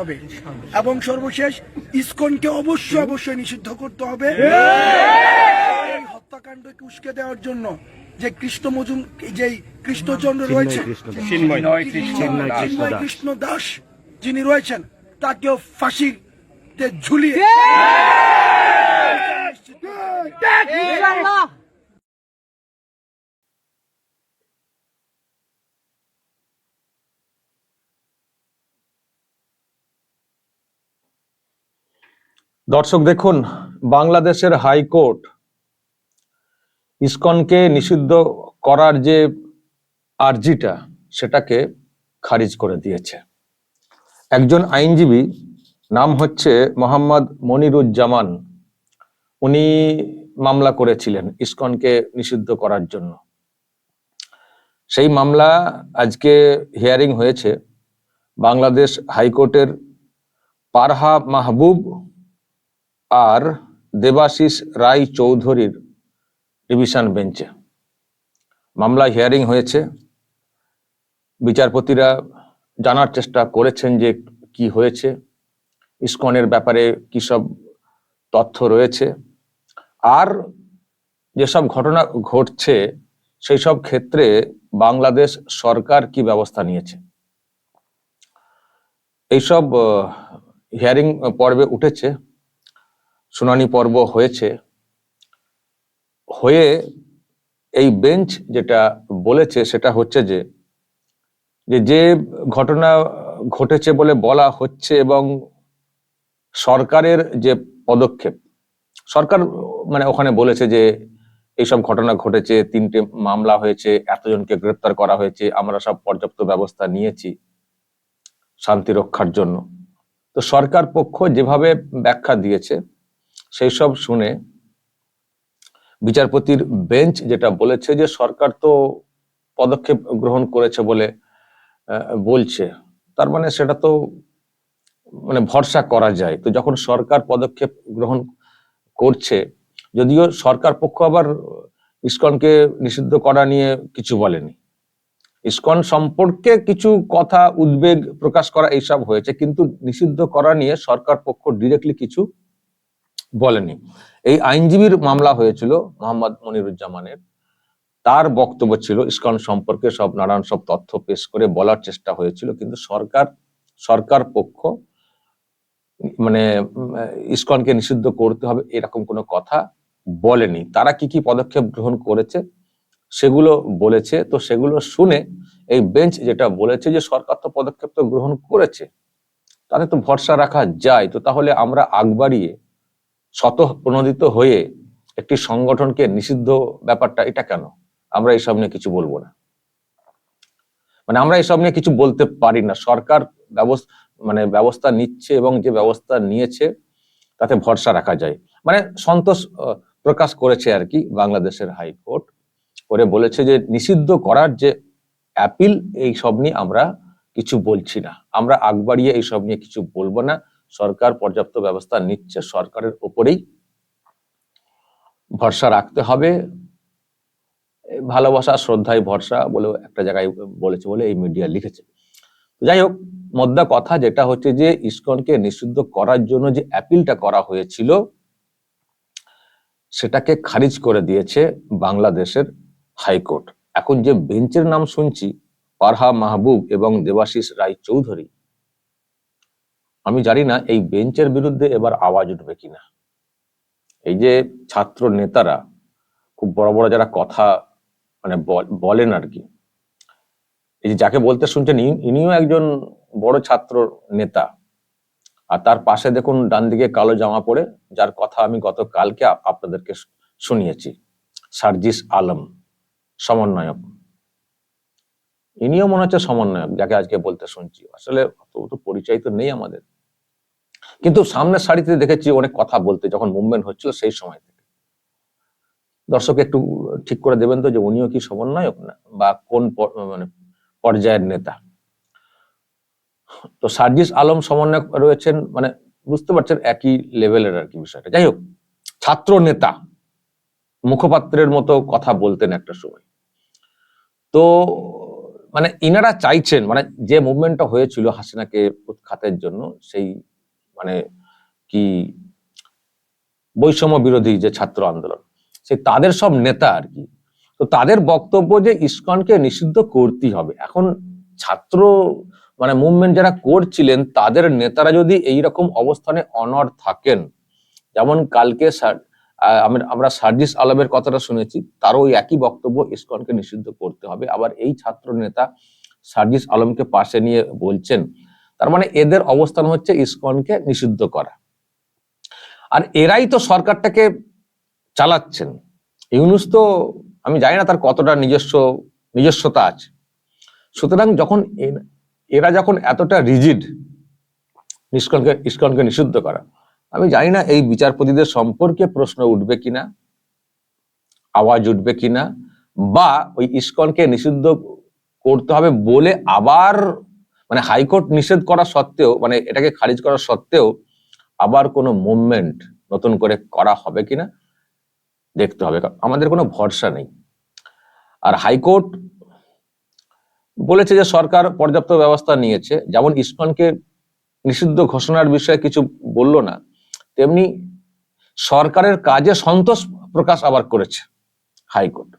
হবে। এবং সর্বশেষ ইসকনকে অবশ্যই অবশ্যই নিষিদ্ধ করতে হবে। এই হত্যাকাণ্ডকে উস্কে দেওয়ার জন্য? যে কৃষ্ণ মজুম যে কৃষ্ণচন্দ্র রয়েছে কৃষ্ণ দাস। যিনি রয়েছেন তাকেও ফাঁসিতে ঝুলিয়ে দর্শক, দেখুন, বাংলাদেশের হাইকোর্ট ইসকনকে নিষিদ্ধ করার যে আর্জিটা, সেটাকে খারিজ করে দিয়েছে। একজন আইনজীবী, নাম হচ্ছে মোহাম্মদ মনিরুজ্জামান, উনি মামলা করেছিলেন ইসকনকে নিষিদ্ধ করার জন্য। সেই মামলা আজকে হিয়ারিং হয়েছে। বাংলাদেশ হাইকোর্টের পারহা মাহবুব আর দেবাশিস রায় চৌধুরীর ডিভিশন বেঞ্চে। মামলা হিয়ারিং হয়েছে। বিচারপতিরা জানার চেষ্টা করেছেন যে কি হয়েছে, ইসকনের ব্যাপারে কি সব তথ্য রয়েছে। আর যেসব ঘটনা ঘটছে, সেই সব ক্ষেত্রে বাংলাদেশ সরকার কি ব্যবস্থা নিয়েছে। এইসব হিয়ারিং পর্বে উঠেছে। শুনানি পর্ব হয়েছে। হয়ে এই বেঞ্চ যেটা বলেছে সেটা হচ্ছে যে যে ঘটনা ঘটেছে বলে বলা হচ্ছে এবং সরকারের যে পদক্ষেপ, সরকার মানে ওখানে বলেছে যে, এইসব ঘটনা ঘটেছে, তিনটে মামলা হয়েছে, এতজনকে গ্রেপ্তার করা হয়েছে, আমরা সব পর্যাপ্ত ব্যবস্থা নিয়েছি শান্তি রক্ষার জন্য। তো সরকার পক্ষ যেভাবে ব্যাখ্যা দিয়েছে সেই সব শুনে বিচারপতির বেঞ্চ যেটা বলেছে যে সরকার তো পদক্ষেপ গ্রহণ করেছে বলে বলছে, তার মানে সেটা তো মানে ভরসা করা যায়। তো যখন সরকার পদক্ষেপ গ্রহণ করছে, যদিও সরকার পক্ষ আবার ইসকনকে নিষিদ্ধ করা নিয়ে কিছু বলেনি। ইসকন সম্পর্কে কিছু কথা উদ্বেগ প্রকাশ করা এইসব হয়েছে, কিন্তু নিষিদ্ধ করা নিয়ে সরকার পক্ষ ডিরেক্টলি কিছু বলেনি। এই আইনজীবীর মামলা হয়েছিল মোহাম্মদ মনিরুজ্জামানের। তার বক্তব্য ছিল, ইস্কন সম্পর্কে সব নানান সব তথ্য পেশ করে বলার চেষ্টা হয়েছিল, কিন্তু সরকার সরকার পক্ষ মানে ইস্কনকে নিষিদ্ধ করতে হবে এরকম কোনো কথা বলেনি। তারা কি কি পদক্ষেপ গ্রহণ করেছে সেগুলো বলেছে। তো সেগুলো শুনে এই বেঞ্চ যেটা বলেছে যে সরকার তো পদক্ষেপ তো গ্রহণ করেছে, তাতে তো ভরসা রাখা যায়। তো তাহলে আমরা আগ বাড়িয়ে শত প্রণোদিত হয়ে একটি সংগঠনকে নিষিদ্ধ ব্যাপারটা এটা কেন? আমরা এইসব নিয়ে কিছু বলব না। মানে আমরা এইসব নিয়ে কিছু বলতে পারি না। সরকার ব্যবস্থা মানে ব্যবস্থা নিচ্ছে এবং যে ব্যবস্থা নিয়েছে তাতে ভরসা রাখা যায়। মানে সন্তোষ প্রকাশ করেছে আর কি বাংলাদেশের হাইকোর্ট। করে বলেছে যে নিষিদ্ধ করার যে অ্যাপিল এই সব নিয়ে আমরা কিছু বলছি না। আমরা আগ বাড়িয়ে এই নিয়ে কিছু বলব না। সরকার পর্যাপ্ত ব্যবস্থা নিচ্ছে, সরকারের ওপরেই ভরসা রাখতে হবে। ভালোবাসা, শ্রদ্ধায় ভরসা বলে একটা জায়গায় বলেছে বলে এই মিডিয়া লিখেছে। যাই হোক, মোদ্দা কথা যেটা হচ্ছে যে, ইসকনকে নিষিদ্ধ করার জন্য যে অ্যাপিলটা করা হয়েছিল, সেটাকে খারিজ করে দিয়েছে বাংলাদেশের হাইকোর্ট। এখন যে বেঞ্চের নাম শুনছি, পারহা মাহবুব এবং দেবাশিস রায় চৌধুরী আমি জানি না এই বেঞ্চের বিরুদ্ধে এবার আওয়াজ উঠবে কিনা। এই যে ছাত্র নেতারা, খুব বড় বড় যারা কথা মানে বল- বলেন আর কি। এই যে যাকে বলতে শুনছেন ইনিও একজন বড় ছাত্র নেতা। আর তার পাশে দেখুন ডান দিকে কালো জামা পরে, যার কথা আমি গতকালকে আপ- আপনাদেরকে শুনিয়েছি, সার্জিস আলম, সমন্বয়ক। ইনিও মনে হচ্ছে সমন্বয়ক, যাকে আজকে বলতে শুনছি। আসলে অত পরিচয় তো নেই আমাদের। কিন্তু সামনের সারিতে দেখেছি অনেক কথা বলতে, যখন মুভমেন্ট হচ্ছিল সেই সময় থেকে। দর্শক একটু ঠিক করে দেবেন তো যে উনিও কি সমন্বয়ক না, বা কোন মানে পর্যায়ের নেতা। তো সার্জিস আলম সমন্বয়ক রয়েছেন মানে বুঝতে পারছেন একই লেভেলের আর কি বিষয়টা। যাই হোক, ছাত্র নেতা, মুখপাত্রের মতো কথা বলতেন একটা সময়। তো মানে ইনারা চাইছেন মানে যে মুভমেন্টটা হয়েছিল হাসিনাকে উৎখাতের জন্য, সেই মানে কি বৈষম্য বিরোধী যে ছাত্র আন্দোলন সেই তাদের সব নেতা আর কি। তো তাদের বক্তব্য যে ইস্কনকে নিষিদ্ধ করতেই হবে। এখন ছাত্র মানে মুভমেন্ট যারা করছিলেন, তাদের নেতারা যদি এই রকম অবস্থানে অনড় থাকেন, যেমন কালকে আমরা সার্জিস আলমের কথাটা শুনেছি, তারও ওই একই বক্তব্য ইস্কনকে নিষিদ্ধ করতে হবে। আবার এই ছাত্র নেতা সার্জিস আলমকে পাশে নিয়ে বলছেন তার মানে এদের অবস্থান হচ্ছে ইসকনকে নিষিদ্ধ করা। আর এরাই তো সরকারটাকে চালাচ্ছেন। ইউনুস তো, আমি জানি না তার কতটা নিজস্ব, নিজস্বতা আছে। সুতরাং যখন এরা যখন এতটা রিজিড, ইসকনকে, ইস্কনকে নিষিদ্ধ করা, আমি জানি না এই বিচারপতিদের সম্পর্কে প্রশ্ন উঠবে কিনা, আওয়াজ উঠবে কিনা, বা ওই ইস্কনকে নিষিদ্ধ করতে হবে বলে আবার মানে হাইকোর্ট নিষেধ করা সত্ত্বেও মানে এটাকে খারিজ করা সত্ত্বেও আবার কোনো মুভমেন্ট নতুন করে করা হবে কিনা, দেখতে হবে। আমাদের কোনো ভরসা নেই। আর হাইকোর্ট বলেছে যে সরকার পর্যাপ্ত ব্যবস্থা নিয়েছে। যেমন ইসকনকে নিষিদ্ধ ঘোষণার বিষয়ে কিছু বলল না, তেমনি সরকারের কাজে সন্তোষ প্রকাশ আবার করেছে হাইকোর্ট।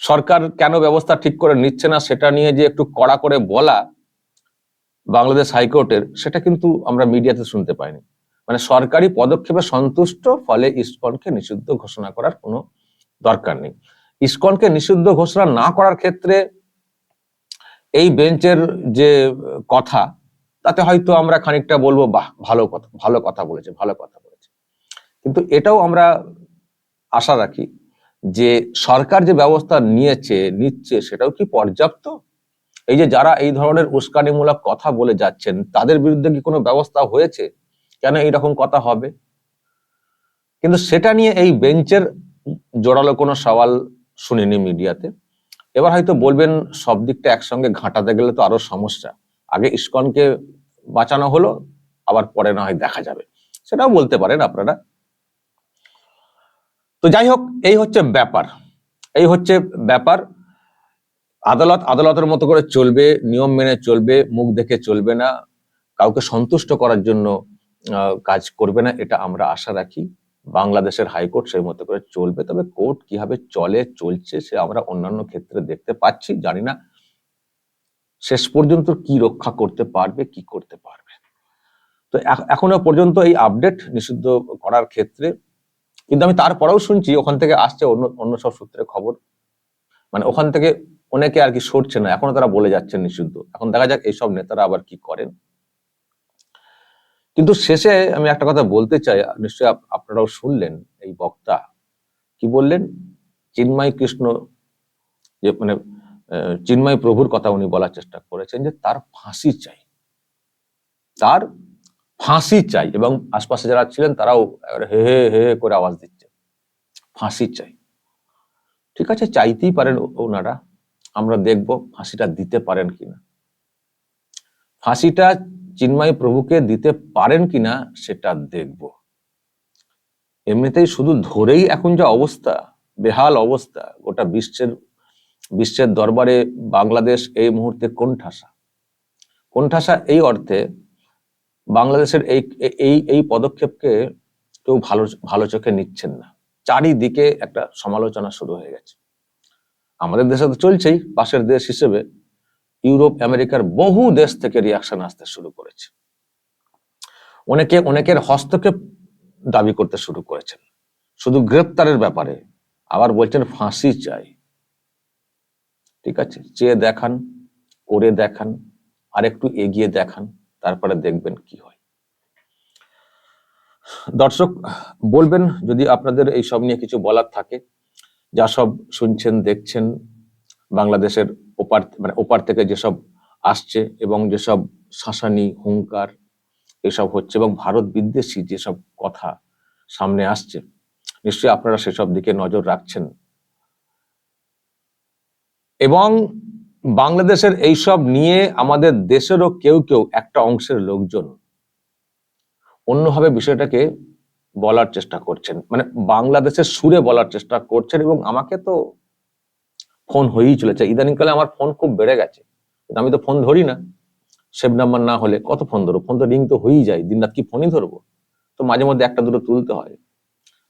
সরকার কেন ব্যবস্থা ঠিক করে নিচ্ছে না সেটা নিয়ে যে একটু কড়া করে বলা বাংলাদেশ হাইকোর্টের, সেটা কিন্তু আমরা মিডিয়াতে শুনতে পাইনি। মানে সরকারি পদক্ষেপে সন্তুষ্ট, ফলে ইসকনকে নিষিদ্ধ ঘোষণা করার কোনো দরকার নেই। ইসকনকে নিষিদ্ধ ঘোষণা না করার ক্ষেত্রে এই বেঞ্চের যে কথা, তাতে হয়তো আমরা খানিকটা বলব, বাহ, ভালো কথা ভালো কথা বলেছে, ভালো কথা বলেছে। কিন্তু এটাও আমরা আশা রাখি যে সরকার যে ব্যবস্থা নিয়েছে, নিচ্ছে, সেটাও কি পর্যাপ্ত? এই যে যারা এই ধরনের উস্কানিমূলক কথা বলে যাচ্ছেন, তাদের বিরুদ্ধে কি কোনো ব্যবস্থা হয়েছে? কেন এইরকম কথা হবে? কিন্তু সেটা নিয়ে এই বেঞ্চের জোরালো কোনো সওয়াল শুনিনি মিডিয়াতে। এবার হয়তো বলবেন, সব দিকটা একসঙ্গে ঘাঁটাতে গেলে তো আরও সমস্যা। আগে ইস্কনকে বাঁচানো হলো, আবার পরে না হয় দেখা যাবে। সেটাও বলতে পারেন আপনারা। তো যাই হোক, এই হচ্ছে ব্যাপার। এই হচ্ছে ব্যাপার। আদালত আদালতের মতো করে চলবে, নিয়ম মেনে চলবে, মুখ দেখে চলবে না, কাউকে সন্তুষ্ট করার জন্য কাজ করবে না, এটা আমরা আশা রাখি। বাংলাদেশের হাইকোর্ট সেই মতো করে চলবে। তবে কোর্ট কীভাবে চলে, চলছে, সে আমরা অন্যান্য ক্ষেত্রে দেখতে পাচ্ছি, জানি না। শেষ পর্যন্ত কি রক্ষা করতে পারবে, কি করতে পারবে তো এখ- এখনও পর্যন্ত এই আপডেট নিষিদ্ধ করার ক্ষেত্রে, কিন্তু আমি তারপরেও শুনছি, ওখান থেকে আসছে অন্য অন্য সব সূত্রে খবর। মানে ওখান থেকে অনেকে আর কি সরছে না, এখনও তারা বলে যাচ্ছেন নিষিদ্ধ। এখন দেখা যাক এইসব নেতারা আবার কি করেন। কিন্তু শেষে আমি একটা কথা বলতে চাই, নিশ্চয়ই আপনারাও শুনলেন এই বক্তা। কি বললেন? চিন্ময় কৃষ্ণ যে মানে চিন্ময় প্রভুর কথা উনি বলার চেষ্টা করেছেন যে তার ফাঁসি চাই। তার ফাঁসি চাই এবং আশপাশে যারা ছিলেন তারাও হে হে হে করে আওয়াজ দিচ্ছে ফাঁসি চাই। ঠিক আছে, চাইতেই পারেন ওনারা। আমরা দেখব ফাঁসিটা দিতে পারেন কিনা। ফাঁসিটা চিন্ময় প্রভুকে দিতে পারেন কিনা সেটা দেখব। এমনিতেই শুধু ধরেই এখন যা অবস্থা, বেহাল অবস্থা, গোটা বিশ্বের বিশ্বের দরবারে বাংলাদেশ এই মুহূর্তে কোণঠাসা। কোণঠাসা এই অর্থে বাংলাদেশের এই এই এই পদক্ষেপকে কেউ ভালো ভালো চোখে নিচ্ছেন না। চারিদিকে একটা সমালোচনা শুরু হয়ে গেছে। আমাদের দেশে তো চলছেই, পাশের দেশ হিসেবে ইউরোপ, আমেরিকার বহু দেশ থেকে রিয়াকশন আসতে শুরু করেছে। অনেকে, অনেকের হস্তক্ষেপ দাবি করতে শুরু করেছেন। শুধু গ্রেপ্তারের ব্যাপারে, আবার বলছেন ফাঁসি চাই। ঠিক আছে, চেয়ে দেখান করে দেখান আর একটু এগিয়ে দেখান, তারপরে দেখবেন কি হয়। দর্শক, বলবেন যদি আপনাদের এই সব নিয়ে কিছু বলার থাকে যা সব শুনছেন, দেখছেন, বাংলাদেশের ওপার মানে ওপার থেকে যেসব আসছে এবং যেসব শাসানি, হুঙ্কার এসব হচ্ছে এবং ভারত বিদ্বেষী যেসব কথা সামনে আসছে, নিশ্চয়ই আপনারা সেসব দিকে নজর রাখছেন। এবং বাংলাদেশের এইসব নিয়ে আমাদের দেশেরও কেউ কেউ একটা অংশের লোকজন অন্যভাবে বিষয়টাকে বলার চেষ্টা করছেন। মানে বাংলাদেশের সুরে বলার চেষ্টা করছেন এবং আমাকে তো ফোন হয়েই চলেছে। ইদানিংকালে আমার ফোন খুব বেড়ে গেছে। আমি তো ফোন ধরি না। সেভ নাম্বার না হলে কত ফোন ধরবো? ফোন তো রিং তো হয়েই যায়। দিন রাত কি ফোনই ধরবো? তো মাঝে মধ্যে একটা দুটো তুলতে হয়।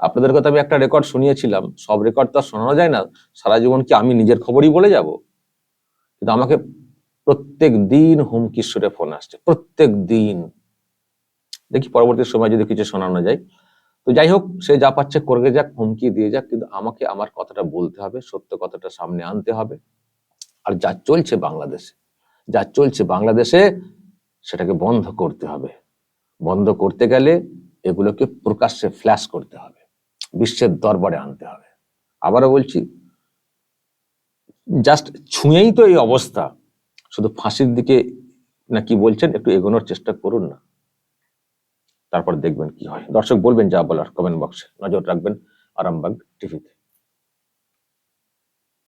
আপনাদের কথা আমি একটা রেকর্ড শুনিয়েছিলাম। সব রেকর্ড তো আর শোনানো যায় না। সারা জীবন কি আমি নিজের খবরই বলে যাব? কিন্তু আমাকে প্রত্যেক দিন হুমকি সুরে ফোন আসছে। প্রত্যেক দিন। দেখি পরবর্তী সময় যদি কিছু শোনানো যায়। তো যাই হোক সে যা পাচ্ছে করে যাক, হুমকি দিয়ে যাক, কিন্তু আমাকে আমার কথাটা বলতে হবে, সত্য কথাটা সামনে আনতে হবে। আর যা চলছে বাংলাদেশে, যা চলছে বাংলাদেশে, সেটাকে বন্ধ করতে হবে। বন্ধ করতে গেলে এগুলোকে প্রকাশ্যে ফ্ল্যাশ করতে হবে, বিশ্বের দরবারে আনতে হবে। আবারও বলছি জাস্ট ছুঁয়েই তো এই অবস্থা, শুধু ফাঁসির দিকে নাকি বলছেন, একটু এগোনোর চেষ্টা করুন না। তারপর দেখবেন কি হয়। দর্শক বলবেন যা বলার কমেন্ট বক্সে নজর রাখবেন। আরামবাগ টিভিতে।